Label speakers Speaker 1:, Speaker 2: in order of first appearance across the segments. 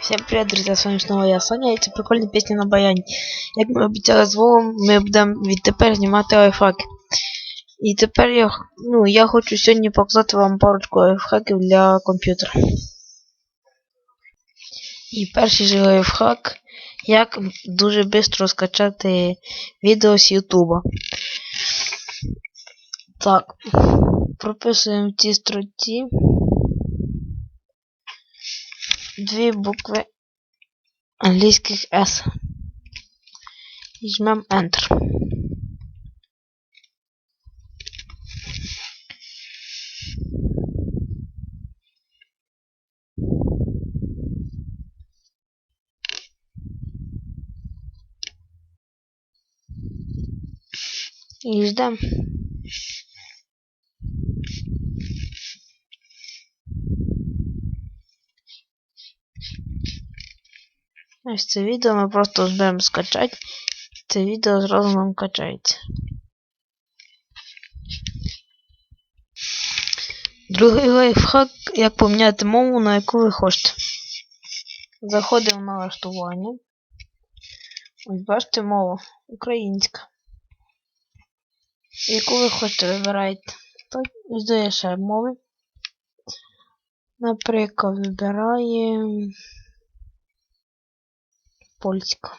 Speaker 1: Всем привет, друзья, с вами снова я, Соня, і це прикольна пісня на баяні. Як ми обіцяли з Вовом, ми будемо відтепер знімати лайфхаки. І тепер я, ну, я хочу сьогодні показати вам парочку лайфхаків для комп'ютера. І перший же лайфхак, як дуже швидко скачати відео з Ютуба. Так, прописуємо в цій две буквы английских S. И жмем Enter. И ждем. Ось це відео ми просто жмемо скачати. Це відео зразу нам качається. Другий лайфхак, як поміняти мову, на яку ви хочете. Заходимо в налаштування. Ось бачите мову. Українська. Яку ви хочете вибираєте. Так, ще мови. Наприклад, вибираємо польська.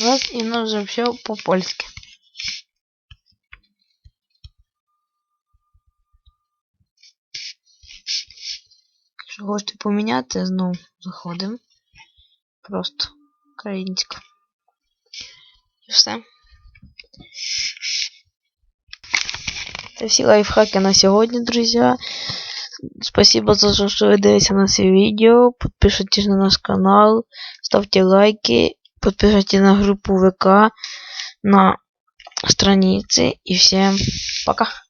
Speaker 1: Раз і нас вже все по-польськи. Якщо хочете поміняти, знову заходимо. Просто українська. І все. Це все лайфхаки на сегодня, друзья. Спасибо за то, что вы дивитесь на це видео. Подпишитесь на наш канал, ставьте лайки, подпишитесь на группу ВК, на страницы. И всем пока.